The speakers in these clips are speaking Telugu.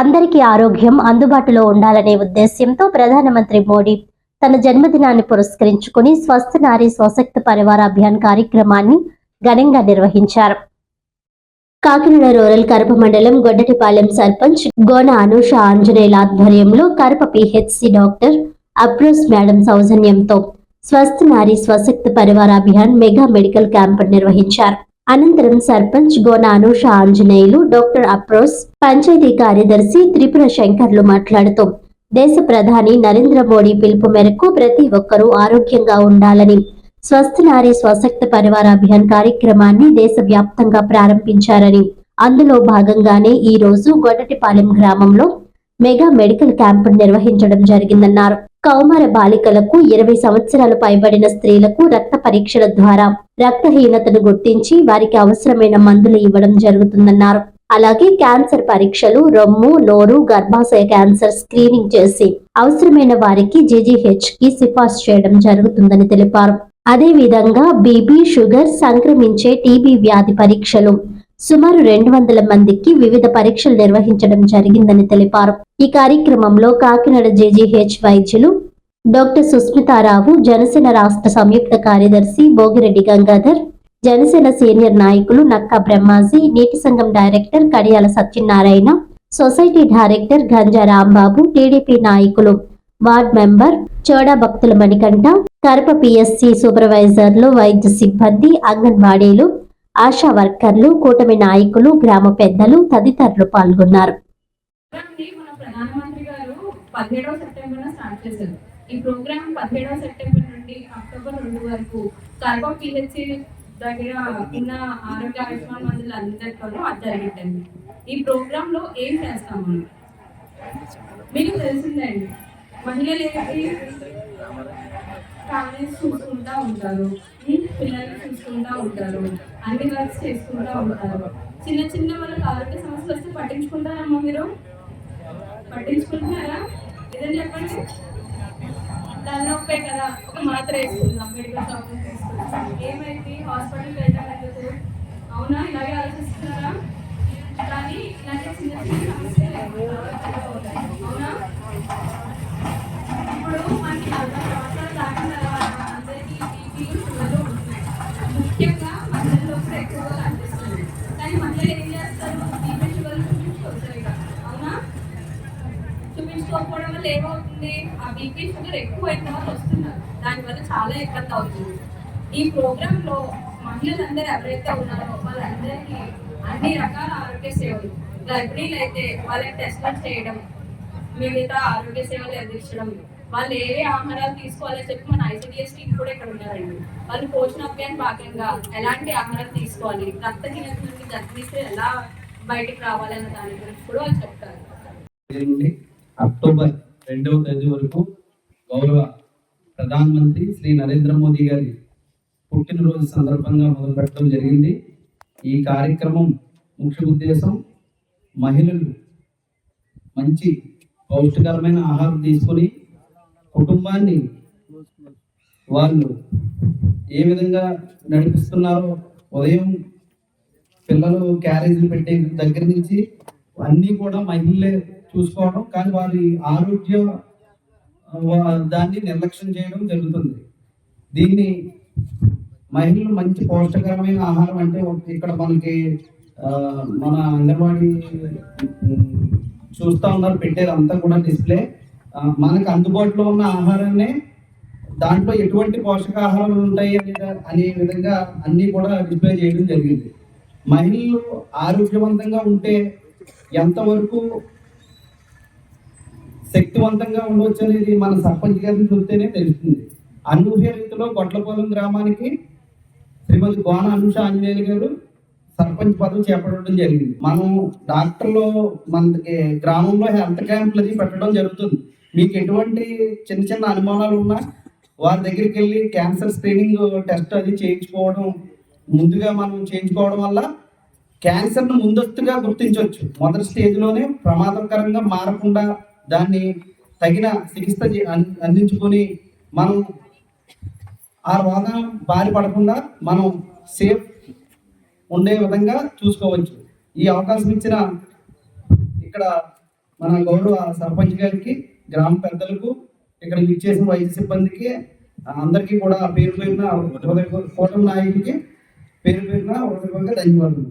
అందరికీ ఆరోగ్యం అందుబాటులో ఉండాలనే ఉద్దేశ్యంతో ప్రధానమంత్రి మోడీ తన జన్మదినాన్ని పురస్కరించుకుని స్వస్థ నారీ స్వశక్త పరివార అభియాన్ కార్యక్రమాన్ని ఘనంగా నిర్వహించారు. కాకినాడ రూరల్ కరప మండలం గొడ్డటిపాలెం సర్పంచ్ గోన అనూష ఆంజనేయుల ఆధ్వర్యంలో Karapa PHC doctor Afroz madam సౌజన్యంతో స్వస్థ నారీ స్వశక్త పరివార అభియాన్ మెగా మెడికల్ క్యాంప్ నిర్వహించారు. అనంతరం సర్పంచ్ గోన అనూష ఆంజనేయులు డాక్టర్ అప్రోస్ పంచాయతీ కార్యదర్శి త్రిపుర శంకర్లు మాట్లాడుతూ దేశ ప్రధాని నరేంద్ర మోడీ పిలుపు మేరకు ప్రతి ఒక్కరూ ఆరోగ్యంగా ఉండాలని స్వస్థ నారీ స్వశక్త పరివార అభియాన్ కార్యక్రమాన్ని దేశవ్యాప్తంగా ప్రారంభించారని అందులో భాగంగానే ఈ రోజు గొడటిపాలెం గ్రామంలో మెగా మెడికల్ క్యాంపు నిర్వహించడం జరిగిందన్నారు. కౌమార బాలికలకు ఇరవై సంవత్సరాలు పైబడిన స్త్రీలకు రక్త పరీక్షల ద్వారా రక్తహీనతను గుర్తించి వారికి అవసరమైన మందులు ఇవ్వడం జరుగుతుందన్నారు. అలాగే క్యాన్సర్ పరీక్షలు రొమ్ము నోరు గర్భాశయ క్యాన్సర్ స్క్రీనింగ్ చేసి అవసరమైన వారికి జీజీహెచ్కి సిఫార్సు చేయడం జరుగుతుందని తెలిపారు. అదేవిధంగా బీపీ షుగర్ సంక్రమించే టీబీ వ్యాధి పరీక్షలు సుమారు రెండు వందల మందికి వివిధ పరీక్షలు నిర్వహించడం జరిగిందని తెలిపారు. ఈ కార్యక్రమంలో కాకినాడ జేజీహెచ్ వైద్యులు డాక్టర్ సుస్మితారావు జనసేన రాష్ట్ర సంయుక్త కార్యదర్శి భోగిరెడ్డి గంగాధర్ జనసేన సీనియర్ నాయకులు నక్కా బ్రహ్మాజీ నీటి సంఘం director Kadiyala Satyanarayana society director Ganja Rambabu TDP నాయకులు ward member Choda Bhaktula Manikanta Karapa PSC సూపర్వైజర్లు వైద్య సిబ్బంది అంగన్వాడీలు ఆశా వర్కర్లు కూటమి నాయకులు గ్రామ పెద్దలు తదితరులు పాల్గొన్నారు. మన గారు పదిహేడవ సెప్టెంబర్ స్టార్ట్ చేశారు. ఈ ప్రోగ్రామ్ పదిహేడవ సెప్టెంబర్ నుండి అక్టోబర్ రెండు వరకు కర్బా పిహెచ్సి దగ్గర ఉన్న ఆరోగ్య ఆయుష్మాన్ మందులు అందరితోనూ అది జరిగిందండి. ఈ ప్రోగ్రామ్లో ఏం చేస్తాం మనం? మీకు తెలిసిందండి మహిళలు ఏంటి ఫ్యామిలీస్ చూసుకుంటా ఉంటారు. ఈ పిల్లల్ని చూసుకుంటా ఉంటారు. అన్ని వర్క్స్ చేసుకుంటా ఉంటారు. చిన్న చిన్న వాళ్ళకి ఆరోగ్య సమస్యలు వస్తే పట్టించుకుంటారమ్మా మీరు? పట్టించుకుంటున్నారా? ఏదని చెప్పండి? తలనొప్పే కదా ఒక మాత్ర వేసుకుందాం. మెడికల్ షాప్ ఏమైంది? హాస్పిటల్కి వెళ్ళాలి అవునా? ఇలాగే వల్ల ఏమవుతుంది ఆ బీపీ షుగర్ ఎక్కువ అయిన వాళ్ళు వస్తున్నారు దానివల్ల చాలా ఇబ్బంది అవుతుంది. ఈ ప్రోగ్రామ్లో మహిళలందరూ ఎవరైతే ఉన్నారో వాళ్ళందరికీ అన్ని రకాల ఆరోగ్య సేవలు గర్భిణీలు అయితే వాళ్ళకి టెస్టులు చేయడం మిగతా ఆరోగ్య సేవలు అందించడం వాళ్ళు ఏ ఆహారాలు తీసుకోవాలో చెప్పి మన ఐసిడిఎస్ టీం కూడా ఇక్కడ ఉన్నారండి. వాళ్ళు పోషణ అభియాన్ భాగంగా ఎలాంటి ఆహారాలు తీసుకోవాలి రక్తహీనత నుండి గర్భిణీస్తే ఎలా బయటికి రావాలన్న దాని గురించి కూడా వాళ్ళు చెప్తారు. అక్టోబర్ రెండవ తేదీ వరకు గౌరవ ప్రధానమంత్రి శ్రీ నరేంద్ర మోదీ గారి పుట్టినరోజు సందర్భంగా మొదలు పెట్టడం జరిగింది. ఈ కార్యక్రమం ముఖ్య ఉద్దేశం మహిళలు మంచి పౌష్టికరమైన ఆహారం తీసుకొని కుటుంబాన్ని వాళ్ళు ఏ విధంగా నడిపిస్తున్నారో ఉదయం పిల్లలు క్యారేజీలు పెట్టే దగ్గర నుంచి అన్నీ కూడా మహిళలే చూసుకోవడం కానీ వారి ఆరోగ్య వా- దాన్ని నిర్లక్ష్యం చేయడం జరుగుతుంది. దీన్ని మహిళలు మంచి పౌష్టికరమైన ఆహారం అంటే ఇక్కడ మనకి మన అంగన్వాడీ చూస్తూ ఉన్నారు పెట్టేది అంతా కూడా డిస్ప్లే. మనకు అందుబాటులో ఉన్న ఆహారాన్ని దాంట్లో ఎటువంటి పోషకాహారాలు ఉంటాయి అనే అనే విధంగా అన్నీ కూడా డిస్ప్లే చేయడం జరిగింది. మహిళలు ఆరోగ్యవంతంగా ఉంటే ఎంతవరకు శక్తివంతంగా ఉండవచ్చు అనేది మన సర్పంచ్ గారిని చూస్తేనే తెలుస్తుంది. అనూహ్య రీతిలో గొట్లపాలెం గ్రామానికి శ్రీమతి గోన అనుష ఆంజనేయులు గారు సర్పంచ్ పదవి చేపట్టడం జరిగింది. మనం డాక్టర్లు మనకి గ్రామంలో హెల్త్ క్యాంపులు అది పెట్టడం జరుగుతుంది. మీకు ఎటువంటి చిన్న చిన్న అనుమానాలు ఉన్నా వారి దగ్గరికి వెళ్ళి క్యాన్సర్ స్క్రీనింగ్ టెస్ట్ అది చేయించుకోవడం ముందుగా మనం చేయించుకోవడం వల్ల క్యాన్సర్ను ముందస్తుగా గుర్తించవచ్చు. మొదటి స్టేజ్లోనే ప్రమాదకరంగా మారకుండా దాన్ని తగిన చికిత్స అందించుకొని మనం ఆ రోగం బారి పడకుండా మనం సేఫ్ ఉండే విధంగా చూసుకోవచ్చు. ఈ అవకాశం ఇచ్చిన ఇక్కడ మన గౌరవ సర్పంచ్ గారికి గ్రామ పెద్దలకు ఇక్కడ విచ్చేసిన వైద్య సిబ్బందికి అందరికీ కూడా పేరు పేరున హృదయ- కూటమి నాయకుడికి పేరు పేరున హృదయపూర్వకంగా ధన్యవాదాలు.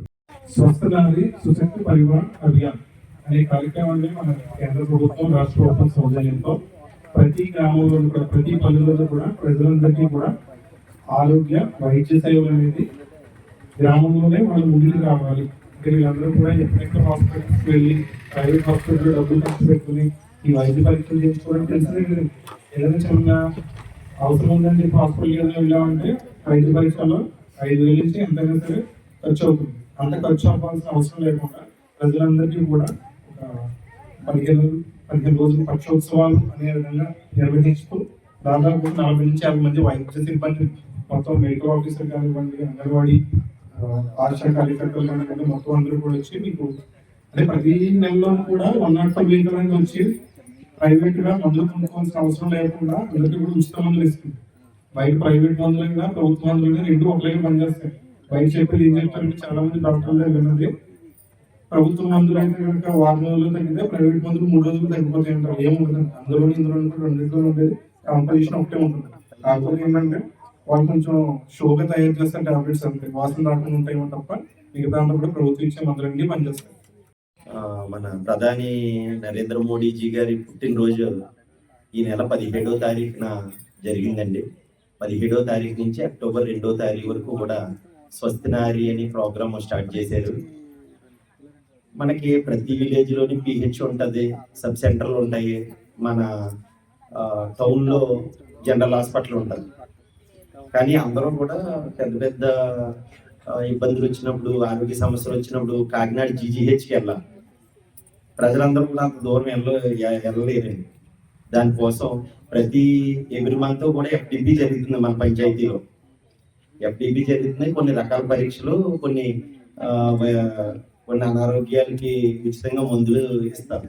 స్వస్థ నారి సుశక్తి పరివార్ అభియాన్. అనే కార్యక్రమాన్ని మన కేంద్ర ప్రభుత్వం రాష్ట్ర ప్రభుత్వం సౌజన్యంతో ప్రతి గ్రామంలో కూడా ప్రతి పల్లెల్లో కూడా ప్రజలందరికీ కూడా ఆరోగ్య వైద్య సేవలు అనేది గ్రామంలోనే వాళ్ళు ముందుకు రావాలి. ఇక్కడ వీళ్ళందరూ కూడా ఎక్కడెక్కడ హాస్పిటల్స్ వెళ్ళి ప్రైవేట్ హాస్పిటల్లో డబ్బులు ఖర్చు పెట్టుకుని ఈ వైద్య పరీక్షలు చేసుకోవడం తెలిసిందే ఏదైనా చిన్న అవసరం ఉందని చెప్పి హాస్పిటల్కి వెళ్ళామంటే వైద్య పరీక్షలో ఐదు వేలు నుంచి ఎంతైనా సరే ఖర్చు అవుతుంది. అంత ఖర్చు అవ్వాల్సిన అవసరం లేకుండా ప్రజలందరికీ కూడా పదిహేను పదిహేను రోజులు పక్షోత్సవాలు అనే విధంగా నిర్వహిస్తూ దాదాపు నలభై నుంచి యాభై మంది వైద్య సిబ్బంది మొత్తం మెడికల్ ఆఫీసర్ కానివ్వండి అంగన్వాడీ ఆశా కార్యకర్తలు కానివ్వండి మొత్తం అందరూ కూడా వచ్చి మీకు అంటే ప్రతి నెలలో కూడా వన్ నాట్ ఫైవ్ వెహికల్ అనేది వచ్చి ప్రైవేట్గా మందులు కొనుక్కోవాల్సిన అవసరం లేకుండా అందరికీ కూడా ఉచిత మందులు ఇస్తుంది. బయట ప్రైవేట్ మందులైనా ప్రభుత్వ మందులైనా రెండు ఒకలాగే పనిచేస్తాయి. బయట చెప్పేది ఏం చెప్తారంటే చాలా మంది డాక్టర్లు విన్నది ప్రభుత్వ మందులు అయితే కనుక వారం రోజులు తగ్గితే ప్రైవేట్ మందులు మూడు రోజులు తగ్గిపోతాయి అంటారు. ఏముంటుంది అందులో ఇందులో రెండింటిలో ఉండేది కాంపిటీషన్ ఒకటే ఉంటుంది. కాకపోతే ఏంటంటే వాళ్ళు కొంచెం షోగా తయారు చేస్తారు టాబ్లెట్స్ అంతే వాసన రాకుండా ఉంటాయి తప్ప మిగతా అంతా కూడా ప్రభుత్వం ఇచ్చే మందులన్నీ పనిచేస్తాయి. మన ప్రధాని నరేంద్ర మోడీజీ గారి పుట్టినరోజు ఈ నెల పదిహేడో తారీఖున జరిగిందండి. పదిహేడో తారీఖు నుంచి అక్టోబర్ రెండో తారీఖు వరకు కూడా స్వస్తి నారి అని ప్రోగ్రామ్ స్టార్ట్ చేశారు. మనకి ప్రతి విలేజ్లోని పిహెచ్ ఉంటది సబ్ సెంటర్లు ఉంటాయి మన టౌన్లో జనరల్ హాస్పిటల్ ఉంటుంది. కానీ అందరూ కూడా పెద్ద పెద్ద ఇబ్బందులు వచ్చినప్పుడు ఆరోగ్య సమస్యలు వచ్చినప్పుడు కాకినాడ జీజీహెచ్కి వెళ్ళాలి. ప్రజలందరూ కూడా అంత దూరం వెళ్ళ వెళ్ళలేరండి. దానికోసం ప్రతి ఎవ్రీ మంత్ కూడా ఎఫ్డిపి జరుగుతుంది మన పంచాయతీలో. ఎఫ్డిపి జరుగుతుంది కొన్ని రకాల పరీక్షలు కొన్ని కొన్ని అనారోగ్యాలకి ఉచితంగా మందులు ఇస్తారు.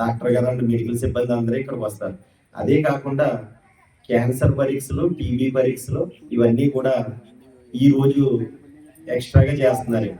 డాక్టర్ గారు అంటే మెడికల్ సిబ్బంది అందరూ ఇక్కడికి వస్తారు. అదే కాకుండా క్యాన్సర్ పరీక్షలు టీబీ పరీక్షలు ఇవన్నీ కూడా ఈ రోజు ఎక్స్ట్రాగా చేస్తున్నారు.